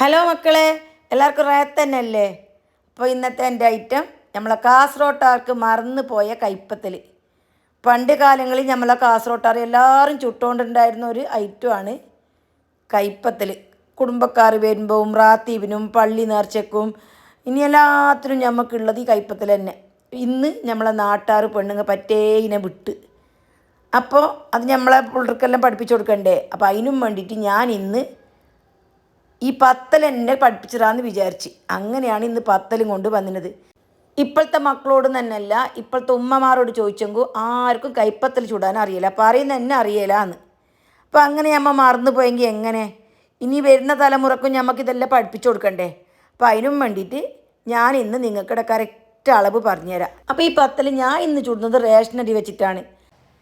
Hello മക്കളെ എല്ലാവർക്കും റാത്ത് തന്നെയല്ലേ? അപ്പോൾ ഇന്നത്തെ എന്റെ ഐറ്റം നമ്മളെ കാസറോട്ടാർക്ക് മറന്നു പോയ കൈപ്പത്തൽ. പണ്ട് കാലങ്ങളിൽ നമ്മളെ കാസറോട്ടാർ എല്ലാവരും ചുട്ടുകൊണ്ടുണ്ടായിരുന്ന ഒരു ഐറ്റമാണ് കൈപ്പത്തൽ. കുടുംബക്കാർ വരുമ്പോൾ റാത്തീവിനും പള്ളി നേർച്ചക്കും ഇനി എല്ലാത്തിനും നമുക്കുള്ളത് ഈ കൈപ്പത്തൽ തന്നെ. ഇന്ന് നമ്മളെ നാട്ടാർ പെണ്ണുങ്ങൾ പറ്റേയിനെ വിട്ട്. അപ്പോൾ അത് നമ്മളെ പിള്ളേർക്കെല്ലാം പഠിപ്പിച്ചു കൊടുക്കണ്ടേ? അപ്പോൾ അതിനും വേണ്ടിയിട്ട് ഞാൻ ഇന്ന് ഈ പത്തൽ എന്നെ പഠിപ്പിച്ചതാന്ന് വിചാരിച്ച്. അങ്ങനെയാണ് ഇന്ന് പത്തലും കൊണ്ട് വന്നത് ഇപ്പോഴത്തെ മക്കളോട് തന്നെയല്ല ഇപ്പോഴത്തെ ഉമ്മമാരോട് ചോദിച്ചെങ്കിൽ ആർക്കും കൈപ്പത്തൽ ചൂടാൻ അറിയില്ല. പറയുന്ന എന്നെ അറിയില്ല എന്ന് അപ്പോൾ അങ്ങനെ അമ്മ മറന്നു പോയെങ്കിൽ എങ്ങനെ? ഇനി വരുന്ന തലമുറക്കും ഞമ്മക്കിതെല്ലാം പഠിപ്പിച്ചു കൊടുക്കണ്ടേ? അപ്പോൾ അതിനും വേണ്ടിയിട്ട് ഞാൻ ഇന്ന് നിങ്ങൾക്കിടെ കറക്റ്റ് അളവ് പറഞ്ഞുതരാം. അപ്പോൾ ഈ പത്തൽ ഞാൻ ഇന്ന് ചുടുന്നത് റേഷനരി വെച്ചിട്ടാണ്.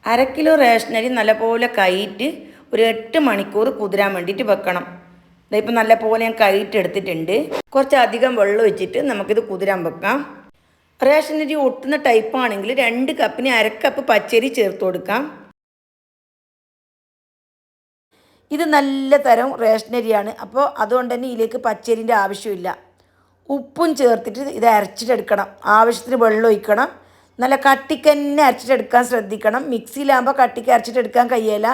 അര കിലോ റേഷനരി നല്ലപോലെ കൈയിട്ട് ഒരു എട്ട് മണിക്കൂർ കുതിരാൻ വേണ്ടിയിട്ട് വെക്കണം. ഇപ്പം നല്ല പോലെ ഞാൻ കൈയിട്ട് കുറച്ചധികം വെള്ളം ഒഴിച്ചിട്ട് നമുക്കിത് കുതിരാൻ വെക്കാം. റേഷൻ അരി ഒട്ടുന്ന ടൈപ്പ് ആണെങ്കിൽ രണ്ട് കപ്പിന് അര കപ്പ് പച്ചരി ചേർത്ത് കൊടുക്കാം. ഇത് നല്ല തരം റേഷനരിയാണ് അപ്പോൾ അതുകൊണ്ട് തന്നെ ഇതിലേക്ക് പച്ചരിന്റെ ആവശ്യമില്ല. ഉപ്പും ചേർത്തിട്ട് ഇത് അരച്ചിട്ടെടുക്കണം ആവശ്യത്തിന് വെള്ളം ഒഴിക്കണം. നല്ല കട്ടിക്ക് തന്നെ അരച്ചിട്ടെടുക്കാൻ ശ്രദ്ധിക്കണം. മിക്സിയിലാകുമ്പോൾ കട്ടിക്ക് അരച്ചിട്ടെടുക്കാൻ കഴിയില്ല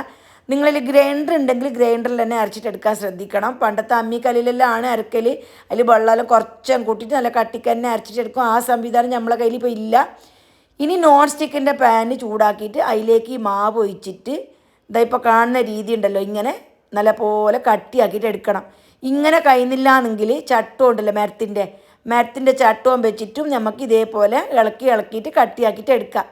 നിങ്ങളിൽ ഗ്രൈൻഡർ ഉണ്ടെങ്കിൽ ഗ്രൈൻഡറിൽ തന്നെ അരച്ചിട്ടെടുക്കാൻ ശ്രദ്ധിക്കണം. പണ്ടത്തെ അമ്മിക്കല്ലിലെല്ലാം ആണ് അരക്കൽ അതിൽ വെള്ളം കുറച്ചും കൂട്ടിയിട്ട് നല്ല കട്ടിക്ക് തന്നെ അരച്ചിട്ടെടുക്കും ആ സംവിധാനം നമ്മളെ കയ്യിൽ ഇപ്പോൾ ഇല്ല. ഇനി നോൺ സ്റ്റിക്കിന്റെ പാന് ചൂടാക്കിയിട്ട് അതിലേക്ക് ഈ മാവ് ഒഴിച്ചിട്ട് ഇതാ ഇപ്പോൾ കാണുന്ന രീതി ഉണ്ടല്ലോ. ഇങ്ങനെ നല്ലപോലെ കട്ടിയാക്കിയിട്ട് എടുക്കണം. ഇങ്ങനെ കഴിയുന്നില്ലാന്നെങ്കിൽ ചട്ടം ഉണ്ടല്ലോ മരത്തിന്റെ. മരത്തിന്റെ ചട്ടവും വെച്ചിട്ടും നമുക്ക് ഇതേപോലെ ഇളക്കി ഇളക്കിയിട്ട് കട്ടിയാക്കിയിട്ട് എടുക്കാം.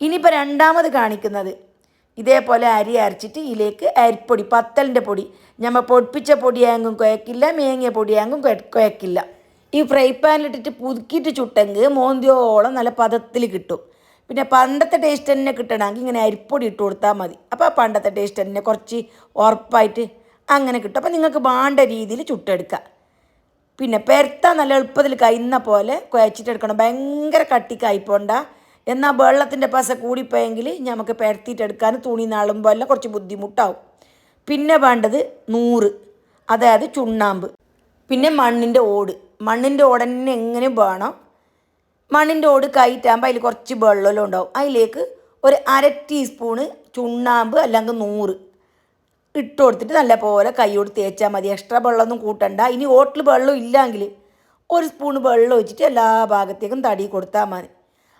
ഇനിയിപ്പോൾ രണ്ടാമത് കാണിക്കുന്നത് ഇതേപോലെ അരി അരച്ചിട്ട് ഇതിലേക്ക് അരിപ്പൊടി പത്തലിന്റെ പൊടി ഞമ്മ പൊടിപ്പിച്ച പൊടിയാങ്കും കുഴക്കില്ല മേങ്ങിയ പൊടിയാങ്കും കുഴക്കില്ല. ഈ ഫ്രൈ പാനിലിട്ടിട്ട് പുതുക്കിയിട്ട് ചുട്ടെങ്കിൽ മോന്തിയോളം നല്ല പദത്തിൽ കിട്ടും. പിന്നെ പണ്ടത്തെ ടേസ്റ്റ് തന്നെ കിട്ടണമെങ്കിൽ ഇങ്ങനെ അരിപ്പൊടി ഇട്ട് കൊടുത്താൽ മതി. അപ്പോൾ പണ്ടത്തെ ടേസ്റ്റ് തന്നെ കുറച്ച് ഉറപ്പായിട്ട് അങ്ങനെ കിട്ടും. അപ്പോൾ നിങ്ങൾക്ക് വേണ്ട രീതിയിൽ ചുട്ടെടുക്കുക. പിന്നെ പെരത്താൻ നല്ല എളുപ്പത്തിൽ കഴിയുന്ന പോലെ കുഴച്ചിട്ടെടുക്കണം. ഭയങ്കര കട്ടിക്കായിപ്പോണ്ട എന്നാൽ വെള്ളത്തിന്റെ പസ കൂടിപ്പോയെങ്കിൽ നമുക്ക് പരത്തിയിട്ടെടുക്കാൻ തുണി നാളുമ്പോൾ എല്ലാം കുറച്ച് ബുദ്ധിമുട്ടാവും. പിന്നെ വേണ്ടത് നൂറ് അതായത് ചുണ്ണാമ്പ് പിന്നെ മണ്ണിന്റെ ഓട്. മണ്ണിന്റെ ഓട് തന്നെ വേണം? മണ്ണിന്റെ ഓട് കയറ്റാകുമ്പോൾ അതിൽ കുറച്ച് വെള്ളമെല്ലാം ഉണ്ടാവും. അതിലേക്ക് ഒരു അര ടീസ്പൂണ് ചുണ്ണാമ്പ് അല്ലെങ്കിൽ നൂറ് ഇട്ട് കൊടുത്തിട്ട് നല്ല പോലെ കൈയോട് തേച്ചാൽ മതി. എക്സ്ട്രാ വെള്ളമൊന്നും കൂട്ടണ്ട. ഇനി ഓട്ടിൽ വെള്ളം ഇല്ലെങ്കിൽ ഒരു സ്പൂൺ വെള്ളം ഒഴിച്ചിട്ട് എല്ലാ ഭാഗത്തേക്കും തടി കൊടുത്താൽ മതി.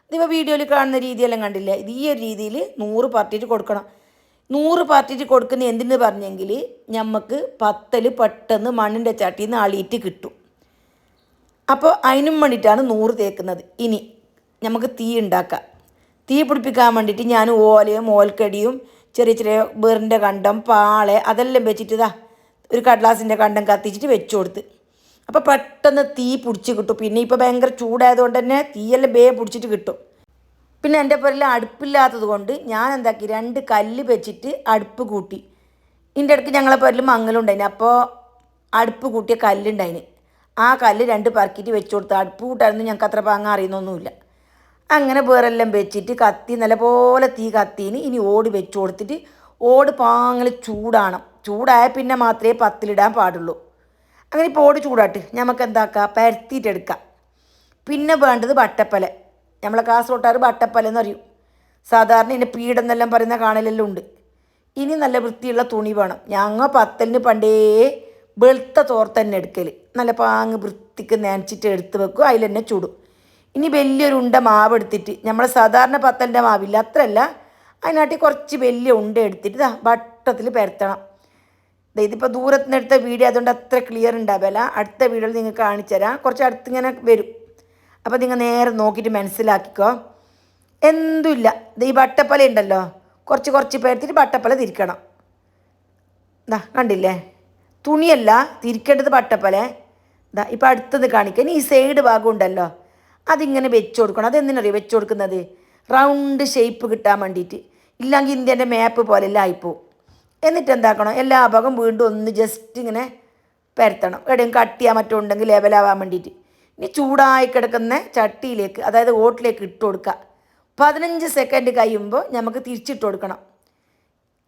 ഇതിപ്പോൾ വീഡിയോയിൽ കാണുന്ന രീതിയെല്ലാം കണ്ടില്ല? ഇത് ഈ ഒരു രീതിയിൽ നൂറ് പാർട്ടിയിട്ട് കൊടുക്കണം. നൂറ് പാർട്ടിയിട്ട് കൊടുക്കുന്ന എന്തിന് പറഞ്ഞെങ്കിൽ നമുക്ക് പത്തൽ പെട്ടെന്ന് മണ്ണിന്റെ ചട്ടിയിൽ നിന്ന് അളിയിട്ട് കിട്ടും. അപ്പോൾ അതിനും വേണ്ടിയിട്ടാണ് നൂറ് തേക്കുന്നത്. ഇനി നമുക്ക് തീ ഉണ്ടാക്കാം തീ പിടിപ്പിക്കാൻ വേണ്ടിയിട്ട് ഞാൻ ഓലയും ഓൽക്കടിയും ചെറിയ ചെറിയ ബേറിന്റെ കണ്ടം പാളെ അതെല്ലാം വെച്ചിട്ട് ഇതാ ഒരു കടലാസിന്റെ കണ്ടം കത്തിച്ചിട്ട് വെച്ചു കൊടുത്ത്. അപ്പോൾ പെട്ടെന്ന് തീ പിടിച്ച് കിട്ടും. പിന്നെ ഇപ്പോൾ ഭയങ്കര ചൂടായതുകൊണ്ട് തന്നെ തീയെല്ലാം ബേ പിടിച്ചിട്ട് കിട്ടും. പിന്നെ എന്റെ പേരിൽ അടുപ്പില്ലാത്തത് കൊണ്ട് ഞാൻ എന്താക്കി രണ്ട് കല്ല് വെച്ചിട്ട് അടുപ്പ് കൂട്ടി. ഇതിന്റെ ഇടയ്ക്ക് ഞങ്ങളെ പേരിൽ മങ്ങലുണ്ടായിന് അപ്പോൾ അടുപ്പ് കൂട്ടിയ കല്ലുണ്ടായിന് ആ കല്ല് രണ്ട് പറക്കിയിട്ട് വെച്ച് കൊടുത്ത് അടുപ്പ് കൂട്ടായിരുന്നു ഞങ്ങൾക്ക് അത്ര പാങ്ങ അറിയുന്നൊന്നുമില്ല. അങ്ങനെ വേറെല്ലാം വെച്ചിട്ട് കത്തി നല്ലപോലെ തീ കത്തിന് ഇനി ഓട് വെച്ച് കൊടുത്തിട്ട് ഓട് പാങ്ങൽ ചൂടാണം. ചൂടായ പിന്നെ മാത്രമേ പത്തിലിടാൻ പാടുള്ളൂ. അങ്ങനെ ഓട് ചൂടാട്ട്. നമുക്ക് എന്താക്കാം? പരത്തിയിട്ടെടുക്കാം പിന്നെ വേണ്ടത് വട്ടപ്പല. നമ്മളെ കാസർഗോട്ടാർ വട്ടപ്പല എന്ന് പറയും. സാധാരണ ഇതിന്റെ പീടെന്നെല്ലാം പറയുന്ന കാണലെല്ലാം ഉണ്ട്. ഇനി നല്ല വൃത്തിയുള്ള തുണി വേണം. ഞങ്ങൾ പത്തലിന് പണ്ടേ വെളുത്ത തോർത്ത് തന്നെ എടുക്കൽ നല്ല പാങ്ങ് വൃത്തിക്ക് നനച്ചിട്ട് എടുത്ത് വെക്കും. അതിൽ തന്നെ ചൂടും. ഇനി വലിയൊരു ഉണ്ട മാവ് എടുത്തിട്ട് നമ്മൾ സാധാരണ പത്തലിന്റെ മാവില്ല അത്രയല്ല അതിനാട്ടി കുറച്ച് വലിയ ഉണ്ട എടുത്തിട്ട് വട്ടത്തിൽ പരത്തണം. ഇതിപ്പോൾ ദൂരത്ത് നിന്ന് എടുത്ത വീഡിയോ അതുകൊണ്ട് അത്ര ക്ലിയർ ഉണ്ടാവില്ല അടുത്ത വീഡിയോയിൽ നിങ്ങൾക്ക് കാണിച്ചു തരാം. കുറച്ച് അടുത്ത് ഇങ്ങനെ വരും. അപ്പോൾ നിങ്ങൾ നേരെ നോക്കിയിട്ട് മനസ്സിലാക്കിക്കോ. എന്തുമില്ല. ഇത് ഈ വട്ടപ്പല ഉണ്ടല്ലോ കുറച്ച് കുറച്ച് പേർത്തിട്ട് വട്ടപ്പല തിരിക്കണം. ദാ കണ്ടില്ലേ? തുണിയല്ല തിരിക്കേണ്ടത് വട്ടപ്പല. ദാ ഇപ്പം അടുത്തത് കാണിക്കാൻ ഈ സൈഡ് ഭാഗം ഉണ്ടല്ലോ. അതിങ്ങനെ വെച്ച് കൊടുക്കണം. അതെന്തിനറിയോ വെച്ച് കൊടുക്കുന്നത്? റൗണ്ട് ഷേപ്പ് കിട്ടാൻ വേണ്ടിയിട്ട് ഇല്ലെങ്കിൽ ഇന്ത്യന്റെ മാപ്പ് പോലെല്ലാം ആയിപ്പോവും. എന്നിട്ട് എന്താക്കണം എല്ലാ ഭാഗം വീണ്ടും ഒന്ന് ജസ്റ്റ് ഇങ്ങനെ പരത്തണം. എവിടെയും കട്ട് ചെയ്യാൻ മറ്റോ ഉണ്ടെങ്കിൽ ലെവലാവാൻ വേണ്ടിയിട്ട്. ഇനി ചൂടായി കിടക്കുന്ന ചട്ടിയിലേക്ക് അതായത് ഓട്ടിലേക്ക് ഇട്ട് കൊടുക്കുക പതിനഞ്ച് സെക്കൻഡ് കഴിയുമ്പോൾ നമുക്ക് തിരിച്ചിട്ട് കൊടുക്കണം.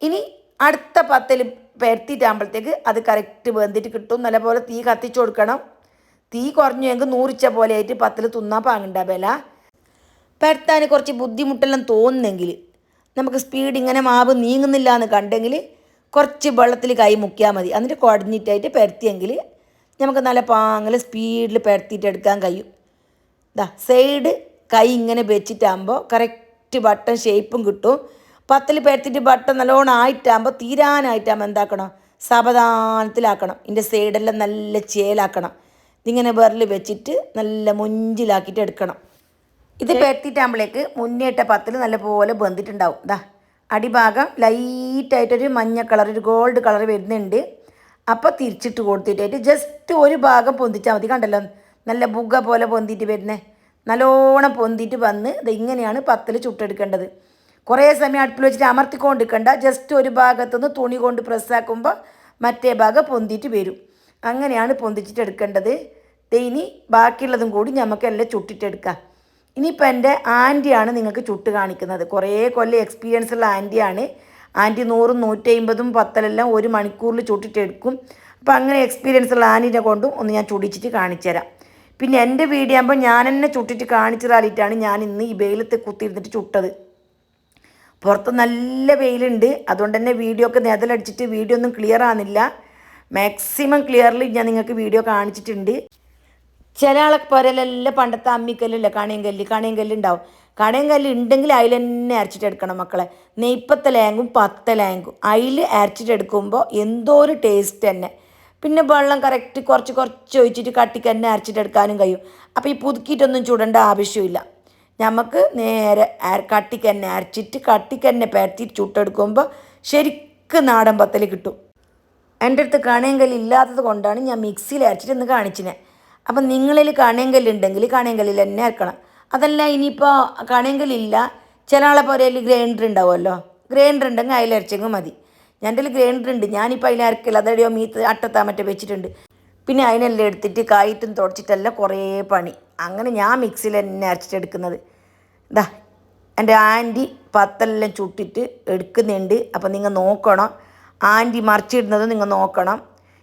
ഇനി അടുത്ത പത്തിൽ പരത്തിയിട്ടാകുമ്പോഴത്തേക്ക് അത് കറക്റ്റ് വെന്തിട്ട് കിട്ടും. നല്ലപോലെ തീ കത്തിച്ചു കൊടുക്കണം. തീ കുറഞ്ഞു എങ്കിൽ നൂറിച്ച പോലെ ആയിട്ട് പത്തിൽ തിന്നാൻ പാങ്ങുണ്ടാവില്ല പരത്താൻ കുറച്ച് ബുദ്ധിമുട്ടെല്ലാം തോന്നുന്നെങ്കിൽ നമുക്ക് സ്പീഡ് ഇങ്ങനെ മാവ് നീങ്ങുന്നില്ല എന്ന് കണ്ടെങ്കിൽ കുറച്ച് വെള്ളത്തിൽ കൈ മുക്കിയാൽ മതി. എന്നിട്ട് കുഴഞ്ഞിട്ടായിട്ട് പരത്തിയെങ്കിൽ നമുക്ക് നല്ല പാങ്ങൽ സ്പീഡിൽ പരത്തിയിട്ട് എടുക്കാൻ കഴിയും. ഇതാ സൈഡ് കൈ ഇങ്ങനെ വെച്ചിട്ടാകുമ്പോൾ കറക്റ്റ് ബട്ടൺ ഷേപ്പും കിട്ടും. പത്തിൽ പരത്തിയിട്ട് ബട്ടൺ നല്ലോണം ആയിട്ടാകുമ്പോൾ തീരാനായിട്ടാകുമ്പോൾ എന്താക്കണം? സാവധാനത്തിലാക്കണം. ഇതിന്റെ സൈഡെല്ലാം നല്ല ചേലാക്കണം. ഇതിങ്ങനെ വിരൽ വെച്ചിട്ട് നല്ല മുഞ്ചിലാക്കിയിട്ട് എടുക്കണം. ഇത് പരത്തിയിട്ടാകുമ്പോഴേക്ക് മുന്നേട്ട പത്തിൽ നല്ലപോലെ ബന്ധിട്ടുണ്ടാവും ഇതാ അടിഭാഗം ലൈറ്റായിട്ടൊരു മഞ്ഞ കളർ ഒരു ഗോൾഡ് കളർ വരുന്നുണ്ട്. അപ്പോൾ തിരിച്ചിട്ട് കൊടുത്തിട്ടായിട്ട് ജസ്റ്റ് ഒരു ഭാഗം പൊന്തിച്ചാൽ മതി. കണ്ടല്ലോ നല്ല ബുഗ പോലെ പൊന്തിയിട്ട് വരുന്നേ. നല്ലോണം പൊന്തിയിട്ട് വന്ന് ഇത് ഇങ്ങനെയാണ് പത്തിൽ ചുട്ടെടുക്കേണ്ടത്. കുറേ സമയം അടുപ്പിൽ വെച്ചിട്ട് അമർത്തിക്കൊണ്ടിരിക്കണ്ട ജസ്റ്റ് ഒരു ഭാഗത്തുനിന്ന് തുണി കൊണ്ട് പ്രസ്സാക്കുമ്പോൾ മറ്റേ ഭാഗം പൊന്തിയിട്ട് വരും. അങ്ങനെയാണ് പൊന്തിച്ചിട്ട് എടുക്കേണ്ടത് ഇനി ബാക്കിയുള്ളതും കൂടി നമുക്കെല്ലാം ചുട്ടിട്ടെടുക്കാം. ഇനിയിപ്പോൾ എന്റെ ആന്റിയാണ് നിങ്ങൾക്ക് ചുട്ട് കാണിക്കുന്നത്. കുറേ കൊല്ലം എക്സ്പീരിയൻസ് ഉള്ള ആന്റിയാണ്. ആന്റി നൂറും നൂറ്റമ്പതും പത്തലെല്ലാം ഒരു മണിക്കൂറിൽ ചുട്ടിട്ടെടുക്കും അപ്പോൾ അങ്ങനെ എക്സ്പീരിയൻസ് ഉള്ള ആന്റിനെ കൊണ്ടും ഒന്ന് ഞാൻ ചുടിച്ചിട്ട് കാണിച്ചു തരാം. പിന്നെ എന്റെ വീഡിയോ ആകുമ്പോൾ ഞാൻ തന്നെ ചുട്ടിട്ട് കാണിച്ചു തരാലിട്ടാണ് ഞാൻ ഇന്ന് ഈ വെയിലത്ത് കുത്തിയിരുന്നിട്ട് ചുട്ടത്. പുറത്ത് നല്ല വെയിലുണ്ട്. അതുകൊണ്ട് തന്നെ വീഡിയോ ഒക്കെ നിഴലടിച്ചിട്ട് വീഡിയോ ഒന്നും ക്ലിയർ ആകുന്നില്ല മാക്സിമം ക്ലിയർലി ഞാൻ നിങ്ങൾക്ക് വീഡിയോ കാണിച്ചിട്ടുണ്ട്. ചില ആളെ പോരലെല്ലാം പണ്ടത്തെ അമ്മിക്കല്ലല്ലേ കണയും കല്ല് കണയും കല്ല് ഉണ്ടാവും. കല്ല് ഉണ്ടെങ്കിൽ അതിൽ തന്നെ അരച്ചിട്ടെടുക്കണം മക്കളെ. നെയ്പ്പത്തെ ലാങ്കും പത്ത ലാങ്കും. അതിൽ അരച്ചിട്ടെടുക്കുമ്പോൾ എന്തോ ഒരു ടേസ്റ്റ് തന്നെ. പിന്നെ വെള്ളം കറക്റ്റ് കുറച്ച് കുറച്ച് ഒഴിച്ചിട്ട് കട്ടിക്ക് തന്നെ അരച്ചിട്ടെടുക്കാനും കഴിയും. അപ്പോൾ ഈ പുതുക്കിയിട്ടൊന്നും ചൂടേണ്ട ആവശ്യമില്ല. നമുക്ക് നേരെ കട്ടിക്ക് തന്നെ അരച്ചിട്ട് കട്ടിക്ക് തന്നെ പരത്തിയിട്ട് ചുട്ടെടുക്കുമ്പോൾ ശരിക്കും നാടൻ പത്തൽ കിട്ടും. എന്റെ അടുത്ത് കണയങ്കല്ല് ഇല്ലാത്തത് കൊണ്ടാണ് ഞാൻ മിക്സിയിൽ അരച്ചിട്ട് ഇന്ന് കാണിച്ചിനെ. അപ്പം നിങ്ങളിൽ കണയങ്കല്ലുണ്ടെങ്കിൽ കണയങ്കല്ലിൽ തന്നെ അരക്കണം. അതല്ല ഇനിയിപ്പോൾ കണയങ്കല്ലില്ല ചില ആളെ പോലെയല്ലേ ഗ്രൈൻഡർ ഉണ്ടാവുമല്ലോ. ഗ്രൈൻഡർ ഉണ്ടെങ്കിൽ അതിൽ അരച്ചെങ്കിൽ മതി. എന്റെ ഗ്രൈൻഡർ ഉണ്ട്. ഞാനിപ്പോൾ അതിൽ അരക്കില്ല അതെടിയോ മീത്ത് അട്ടത്താ മറ്റേ വെച്ചിട്ടുണ്ട്. പിന്നെ അതിനെല്ലാം എടുത്തിട്ട് കായിട്ടും തുടച്ചിട്ടെല്ലാം കുറേ പണി. അങ്ങനെ ഞാൻ മിക്സിയിൽ തന്നെ അരച്ചിട്ടെടുക്കുന്നത്. ഇതാ എന്റെ ആന്റി പത്തെല്ലാം ചുട്ടിട്ട് എടുക്കുന്നുണ്ട്. അപ്പം നിങ്ങൾ നോക്കണം. ആന്റി മറിച്ചിടുന്നത് നിങ്ങൾ നോക്കണം.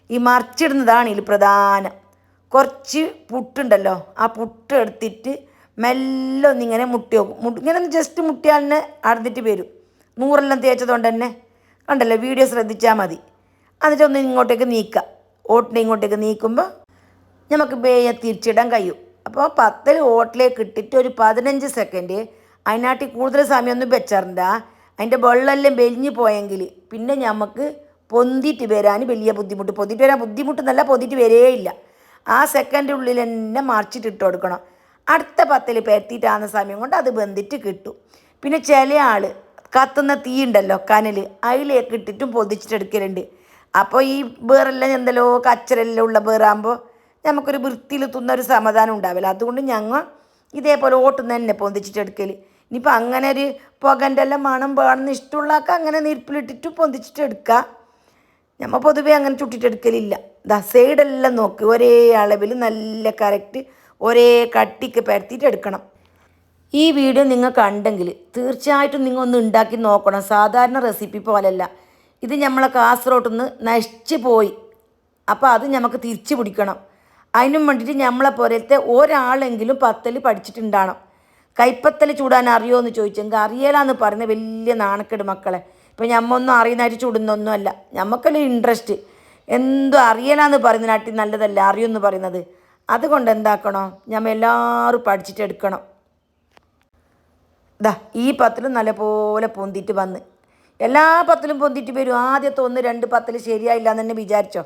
ഈ മറിച്ചിടുന്നതാണ് ഇതിൽ പ്രധാനം. കുറച്ച് പുട്ടുണ്ടല്ലോ. ആ പുട്ട് എടുത്തിട്ട് മെല്ലെ ഒന്നിങ്ങനെ മുട്ടി നോക്കും മുട്ടി ഇങ്ങനെ ഒന്ന് ജസ്റ്റ് മുട്ടിയാൽ തന്നെ അടന്നിട്ട് വരും. നൂറെല്ലാം തേച്ചതുകൊണ്ട് തന്നെ. കണ്ടല്ലോ? വീഡിയോ ശ്രദ്ധിച്ചാൽ മതി. എന്നിട്ട് ഒന്ന് ഇങ്ങോട്ടേക്ക് നീക്കുക. ഓട്ടിനെ ഇങ്ങോട്ടേക്ക് നീക്കുമ്പോൾ നമുക്ക് വേഗം തിരിച്ചിടാൻ കഴിയും. അപ്പോൾ പത്തിൽ ഓട്ടിലേക്ക് ഇട്ടിട്ട് ഒരു പതിനഞ്ച് സെക്കൻഡ് അതിനാട്ടി കൂടുതൽ സമയമൊന്നും വെച്ചറിണ്ട അതിന്റെ വെള്ളമെല്ലാം വെലിഞ്ഞ് പോയെങ്കിൽ പിന്നെ നമുക്ക് പൊന്തിയിട്ട് വരാൻ വലിയ ബുദ്ധിമുട്ട്. പൊന്തിയിട്ട് വരാൻ ബുദ്ധിമുട്ടെന്നല്ല പൊന്തിയിട്ട് വരേയില്ല. ആ സെക്കൻഡ് ഉള്ളിൽ തന്നെ മറിച്ചിട്ട് ഇട്ട് കൊടുക്കണം. അടുത്ത പത്തിൽ പരത്തിയിട്ടാകുന്ന സമയം കൊണ്ട് അത് വെന്തിട്ട് കിട്ടും. പിന്നെ ചില ആൾ കത്തുന്ന തീ ഉണ്ടല്ലോ കനൽ അതിലേക്ക് ഇട്ടിട്ടും പൊതിച്ചിട്ടെടുക്കലുണ്ട് അപ്പോൾ ഈ വേറെല്ലാം എന്തെല്ലോ കച്ചരെല്ലാം ഉള്ള വേറാകുമ്പോൾ നമുക്കൊരു വൃത്തിയിൽ തുന്ന ഒരു സമാധാനം ഉണ്ടാവില്ല. അതുകൊണ്ട് ഞങ്ങൾ ഇതേപോലെ ഓട്ടുന്ന തന്നെ പൊന്തിച്ചിട്ടെടുക്കൽ ഇനിയിപ്പോൾ അങ്ങനെ ഒരു പുകന്റെ എല്ലാം മണം വേണമെന്ന് ഇഷ്ടമുള്ളതൊക്കെ അങ്ങനെ നീർപ്പിലിട്ടിട്ട് പൊന്തിച്ചിട്ട് എടുക്കുക നമ്മൾ പൊതുവേ അങ്ങനെ ചുട്ടിട്ടെടുക്കലില്ല ദാ സൈഡെല്ലാം നോക്കി. ഒരേ അളവിൽ നല്ല കറക്റ്റ് ഒരേ കട്ടിക്ക് പരത്തിയിട്ട് എടുക്കണം. ഈ വീഡിയോ നിങ്ങൾ കണ്ടെങ്കിൽ തീർച്ചയായിട്ടും നിങ്ങൾ ഒന്ന് ഉണ്ടാക്കി നോക്കണം. സാധാരണ റെസിപ്പി പോലല്ല. ഇത് നമ്മളെ കാസർഗോഡ് നിന്ന് നശിച്ചു പോയി. അപ്പോൾ അത് നമുക്ക് തിരിച്ചു പിടിക്കണം. അതിനും വേണ്ടിയിട്ട് നമ്മളെ പോലത്തെ ഒരാളെങ്കിലും പത്തൽ പഠിച്ചിട്ടുണ്ടാകണം. കൈപ്പത്തൽ ചൂടാൻ അറിയോ എന്ന് ചോദിച്ചെങ്കിൽ അറിയലാന്ന് പറയുന്ന വലിയ നാണക്കേട് മക്കളെ. ഇപ്പം ഞമ്മൊന്നും അറിയുന്നതായിട്ട് ചൂടുന്നൊന്നുമല്ല. നമുക്കൊരു ഇൻട്രസ്റ്റ് എന്തോ അറിയലാന്ന് പറയുന്നതിനാട്ടി നല്ലതല്ല അറിയുമെന്ന് പറയുന്നത്. അതുകൊണ്ട് എന്താക്കണം? ഞമ്മ എല്ലാവരും പഠിച്ചിട്ടെടുക്കണം ദാ ഈ പത്തിലും നല്ലപോലെ പൊന്തിട്ട് വന്ന്. എല്ലാ പത്തിലും പൊന്തിട്ട് വരും. ആദ്യത്തെ ഒന്ന് രണ്ട് പത്തിൽ ശരിയായില്ല എന്ന് തന്നെ വിചാരിച്ചോ?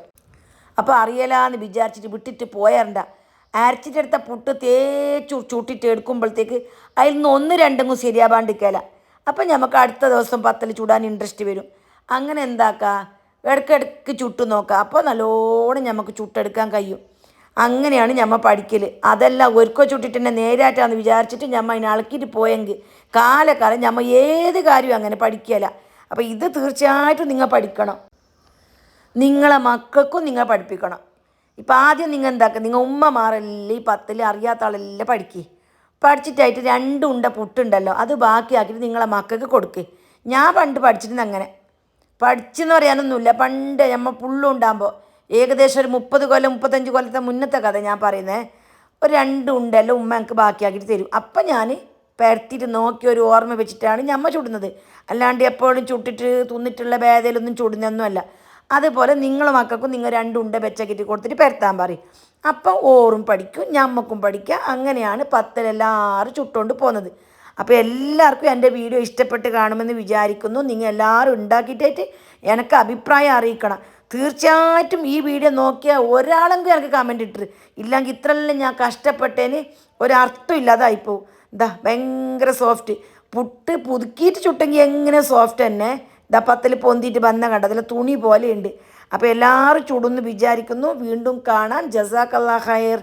അപ്പോൾ അറിയലാന്ന് വിചാരിച്ചിട്ട് വിട്ടിട്ട് പോയാറണ്ട അരച്ചിട്ടെടുത്ത പുട്ട് തേച്ചു ചൂട്ടിട്ട് എടുക്കുമ്പോഴത്തേക്ക് അതിൽ നിന്ന് ഒന്ന് രണ്ടും ശരിയാവാണ്ടിരിക്കല. അപ്പം നമുക്ക് അടുത്ത ദിവസം പത്തിൽ ചൂടാൻ ഇൻട്രസ്റ്റ് വരും. അങ്ങനെ എന്താക്കുക ഇടയ്ക്കിടയ്ക്ക് ചുട്ടു നോക്കുക. അപ്പോൾ നല്ലോണം നമുക്ക് ചുട്ടെടുക്കാൻ കഴിയും. അങ്ങനെയാണ് ഞമ്മ പഠിക്കൽ അതല്ല ഒരുക്കോ ചുട്ടിട്ട് തന്നെ നേരായിട്ടാന്ന് വിചാരിച്ചിട്ട് ഞമ്മ അതിനെ അളക്കിയിട്ട് പോയെങ്കിൽ കാലക്കാലം ഞമ്മ ഏത് കാര്യവും അങ്ങനെ പഠിക്കല. അപ്പോൾ ഇത് തീർച്ചയായിട്ടും നിങ്ങൾ പഠിക്കണം. നിങ്ങളെ മക്കൾക്കും നിങ്ങൾ പഠിപ്പിക്കണം. ഇപ്പം ആദ്യം നിങ്ങൾ എന്താക്കുക? നിങ്ങൾ ഉമ്മമാരല്ലേ ഈ പത്തിൽ അറിയാത്ത ആളെല്ലാം പഠിക്കുക പഠിച്ചിട്ടായിട്ട് രണ്ട് ഉണ്ട പുട്ടുണ്ടല്ലോ. അത് ബാക്കിയാക്കിയിട്ട് നിങ്ങളെ മക്കൾക്ക് കൊടുക്കുക ഞാൻ പണ്ട് പഠിച്ചിട്ടുണ്ട് അങ്ങനെ. പഠിച്ചെന്ന് പറയാനൊന്നുമില്ല. പണ്ട് നമ്മൾ പുള്ളുണ്ടാകുമ്പോൾ ഏകദേശം ഒരു മുപ്പത് കൊല്ലം മുപ്പത്തഞ്ച് കൊല്ലത്തെ മുന്നത്തെ കഥ ഞാൻ പറയുന്നത് ഒരു രണ്ട് ഉണ്ടല്ലോ ഉമ്മ എനിക്ക് ബാക്കിയാക്കിയിട്ട് തരും. അപ്പം ഞാൻ പരത്തിയിട്ട് നോക്കി ഒരു ഓർമ്മ വെച്ചിട്ടാണ് ഞമ്മ ചുടുന്നത്. അല്ലാണ്ട് എപ്പോഴും ചുട്ടിട്ട് തിന്നിട്ടുള്ള ഭേദയിലൊന്നും ചുടുന്നൊന്നുമല്ല അതുപോലെ നിങ്ങളെ മക്കൾക്കും നിങ്ങൾ രണ്ടുണ്ട വെച്ചക്കിട്ട് കൊടുത്തിട്ട് പരത്താൻ പറയും. അപ്പം ഓറും പഠിക്കും ഞമ്മക്കും പഠിക്കുക അങ്ങനെയാണ് പത്തിലെല്ലാവരും ചുട്ടുകൊണ്ട് പോകുന്നത് അപ്പോൾ എല്ലാവർക്കും എന്റെ വീഡിയോ ഇഷ്ടപ്പെട്ട് കാണുമെന്ന് വിചാരിക്കുന്നു. നിങ്ങൾ എല്ലാവരും ഉണ്ടാക്കിയിട്ടായിട്ട് എനിക്ക് അഭിപ്രായം അറിയിക്കണം. തീർച്ചയായിട്ടും ഈ വീഡിയോ നോക്കിയ ഒരാളെങ്കിലും എനിക്ക് കമന്റ് ഇട്ടിട്ട് ഇല്ലെങ്കിൽ ഇത്രയെല്ലാം ഞാൻ കഷ്ടപ്പെട്ടതിന് ഒരർത്ഥം ഇല്ലാതായിപ്പോവും. ഇതാ ഭയങ്കര സോഫ്റ്റ് പുട്ട് പുതുക്കിയിട്ട് ചുട്ടെങ്കിൽ എങ്ങനെ സോഫ്റ്റ് തന്നെ? ഇതാ പത്തിൽ പൊന്തിയിട്ട് ബന്ധ കണ്ടതിൽ തുണി പോലെയുണ്ട്. അപ്പോൾ എല്ലാവരും ചുടുന്ന് വിചാരിക്കുന്നു. വീണ്ടും കാണാൻ ജസാക്കല്ലാ ഹയർ